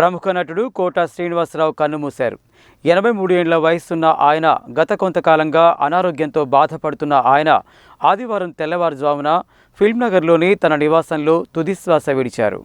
ప్రముఖ నటుడు కోట శ్రీనివాసరావు కన్నుమూశారు ఎనభై మూడు ఏండ్ల వయసున్న ఆయన గత కొంతకాలంగా అనారోగ్యంతో బాధపడుతున్న ఆయన ఆదివారం తెల్లవారుజామున ఫిల్మ్నగర్లోని తన నివాసంలో తుదిశ్వాస విడిచారు.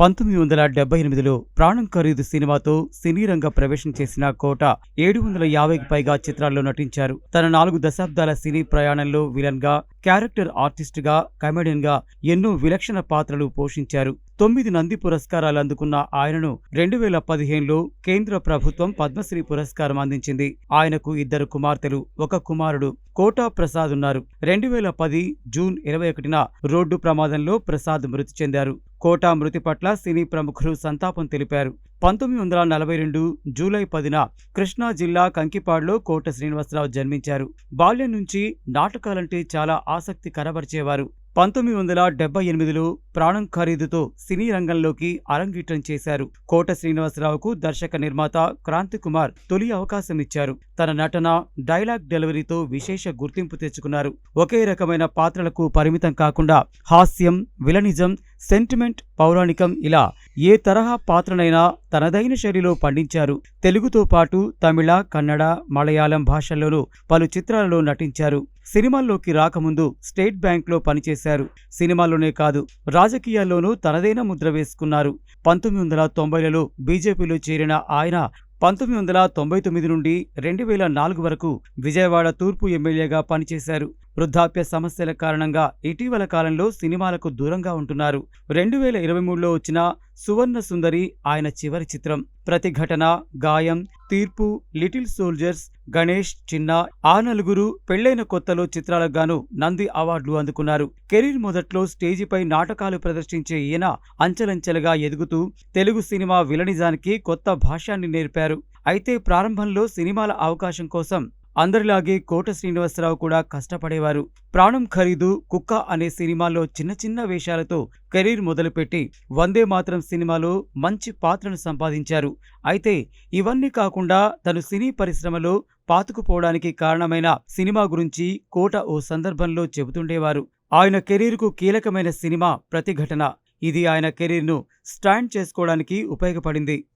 పంతొమ్మిది వందల డెబ్బై ఎనిమిదిలో ప్రాణం ఖరీదు సినిమాతో సినీ రంగ ప్రవేశం చేసిన కోట ఏడు వందల యాభైకి పైగా చిత్రాల్లో నటించారు. తన నాలుగు దశాబ్దాల సినీ ప్రయాణంలో విలన్గా క్యారెక్టర్ ఆర్టిస్ట్గా కమెడియన్గా ఎన్నో విలక్షణ పాత్రలు పోషించారు. తొమ్మిది నంది పురస్కారాలు అందుకున్న ఆయనను రెండు వేల పదిహేనులో కేంద్ర ప్రభుత్వం పద్మశ్రీ పురస్కారం అందించింది. ఆయనకు ఇద్దరు కుమార్తెలు ఒక కుమారుడు కోటా ప్రసాద్ ఉన్నారు. రెండు వేల పది జూన్ ఇరవై ఒకటిన రోడ్డు ప్రమాదంలో ప్రసాద్ మృతి చెందారు. కోటా మృతి పట్ల సినీ ప్రముఖులు సంతాపం తెలిపారు. పంతొమ్మిది వందల నలభై రెండు జూలై పదిన కృష్ణా జిల్లా కంకిపాడులో కోట శ్రీనివాసరావు జన్మించారు. బాల్యం నుంచి నాటకాలంటే చాలా ఆసక్తి కనబరిచేవారు. పంతొమ్మిది వందల డెబ్బై ఎనిమిదిలో ప్రాణం ఖరీదుతో సినీ రంగంలోకి అరంగేట్రం చేశారు. కోట శ్రీనివాసరావుకు దర్శక నిర్మాత క్రాంతి కుమార్ తొలి అవకాశం ఇచ్చారు తన నటన డైలాగ్ డెలివరీతో విశేష గుర్తింపు తెచ్చుకున్నారు. ఒకే రకమైన పాత్రలకు పరిమితం కాకుండా హాస్యం విలనిజం సెంటిమెంట్ పౌరాణికం ఇలా ఏ తరహా పాత్రనైనా తనదైన శైలిలో పండించారు. తెలుగుతో పాటు తమిళ కన్నడ మలయాళం భాషల్లోనూ పలు చిత్రాలలో నటించారు. సినిమాల్లోకి రాకముందు స్టేట్ బ్యాంక్లో పనిచేశారు. సినిమాల్లోనే కాదు రాజకీయాల్లోనూ తనదైన ముద్ర వేసుకున్నారు. పంతొమ్మిది వందల తొంభైలలో బీజేపీలో చేరిన ఆయన పంతొమ్మిది వందల తొంభై తొమ్మిది నుండి రెండు వేల నాలుగు వరకు విజయవాడ తూర్పు ఎమ్మెల్యేగా పనిచేశారు. వృద్ధాప్య సమస్యల కారణంగా ఇటీవల కాలంలో సినిమాలకు దూరంగా ఉంటున్నారు. రెండు వేల ఇరవై మూడులో వచ్చిన సువర్ణ సుందరి ఆయన చివరి చిత్రం ప్రతిఘటన గాయం తీర్పు లిటిల్ సోల్జర్స్ గణేష్ చిన్న ఆ నలుగురు పెళ్ళైన కొత్తలో చిత్రాలకు గాను నంది అవార్డులు అందుకున్నారు. కెరీర్ మొదట్లో స్టేజిపై నాటకాలు ప్రదర్శించే ఈయన అంచెలంచెలుగా ఎదుగుతూ తెలుగు సినిమా విలనిజానికి కొత్త భాష్యాన్ని నేర్పారు. అయితే ప్రారంభంలో సినిమాల అవకాశం కోసం అందరిలాగే కోట శ్రీనివాసరావు కూడా కష్టపడేవారు. ప్రాణం ఖరీదు కుక్క అనే సినిమాలో చిన్న చిన్న వేషాలతో కెరీర్ మొదలుపెట్టి వందే మాత్రం సినిమాలో మంచి పాత్రను సంపాదించారు. అయితే ఇవన్నీ కాకుండా తను సినీ పరిశ్రమలో పాతుకుపోవడానికి కారణమైన సినిమా గురించి కోట ఓ సందర్భంలో చెబుతుండేవారు. ఆయన కెరీర్కు కీలకమైన సినిమా ప్రతిఘటన. ఇది ఆయన కెరీర్ను స్టాండ్ చేసుకోవడానికి ఉపయోగపడింది.